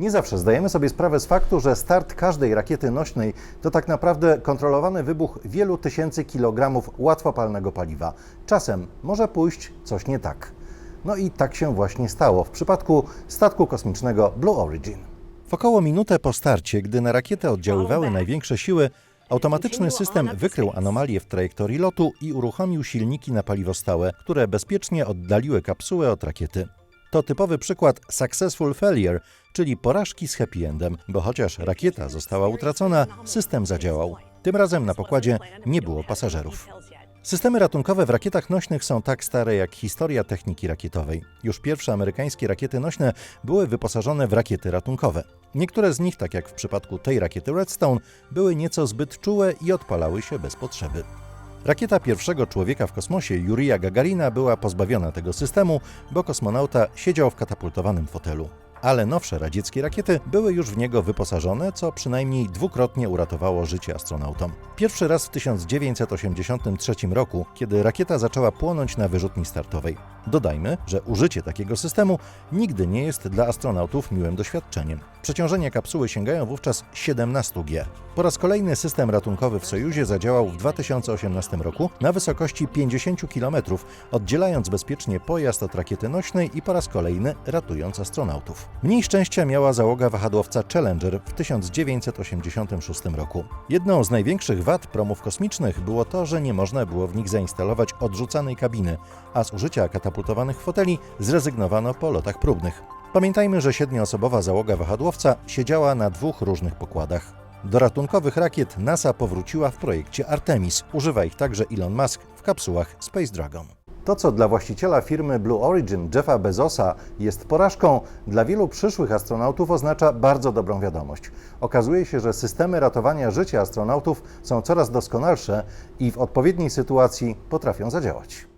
Nie zawsze zdajemy sobie sprawę z faktu, że start każdej rakiety nośnej to tak naprawdę kontrolowany wybuch wielu tysięcy kilogramów łatwopalnego paliwa. Czasem może pójść coś nie tak. No i tak się właśnie stało w przypadku statku kosmicznego Blue Origin. W około minutę po starcie, gdy na rakietę oddziaływały największe siły, automatyczny system wykrył anomalię w trajektorii lotu i uruchomił silniki na paliwo stałe, które bezpiecznie oddaliły kapsułę od rakiety. To typowy przykład successful failure, czyli porażki z happy endem, bo chociaż rakieta została utracona, system zadziałał. Tym razem na pokładzie nie było pasażerów. Systemy ratunkowe w rakietach nośnych są tak stare jak historia techniki rakietowej. Już pierwsze amerykańskie rakiety nośne były wyposażone w rakiety ratunkowe. Niektóre z nich, tak jak w przypadku tej rakiety Redstone, były nieco zbyt czułe i odpalały się bez potrzeby. Rakieta pierwszego człowieka w kosmosie, Jurija Gagarina, była pozbawiona tego systemu, bo kosmonauta siedział w katapultowanym fotelu. Ale nowsze radzieckie rakiety były już w niego wyposażone, co przynajmniej dwukrotnie uratowało życie astronautom. Pierwszy raz w 1983 roku, kiedy rakieta zaczęła płonąć na wyrzutni startowej. Dodajmy, że użycie takiego systemu nigdy nie jest dla astronautów miłym doświadczeniem. Przeciążenia kapsuły sięgają wówczas 17 G. Po raz kolejny system ratunkowy w Sojuzie zadziałał w 2018 roku na wysokości 50 km, oddzielając bezpiecznie pojazd od rakiety nośnej i po raz kolejny ratując astronautów. Mniej szczęścia miała załoga wahadłowca Challenger w 1986 roku. Jedną z największych wad promów kosmicznych było to, że nie można było w nich zainstalować odrzucanej kabiny, a z użycia katapultowanych foteli zrezygnowano po lotach próbnych. Pamiętajmy, że siedmioosobowa załoga wahadłowca siedziała na dwóch różnych pokładach. Do ratunkowych rakiet NASA powróciła w projekcie Artemis. Używa ich także Elon Musk w kapsułach Space Dragon. To, co dla właściciela firmy Blue Origin, Jeffa Bezosa, jest porażką, dla wielu przyszłych astronautów oznacza bardzo dobrą wiadomość. Okazuje się, że systemy ratowania życia astronautów są coraz doskonalsze i w odpowiedniej sytuacji potrafią zadziałać.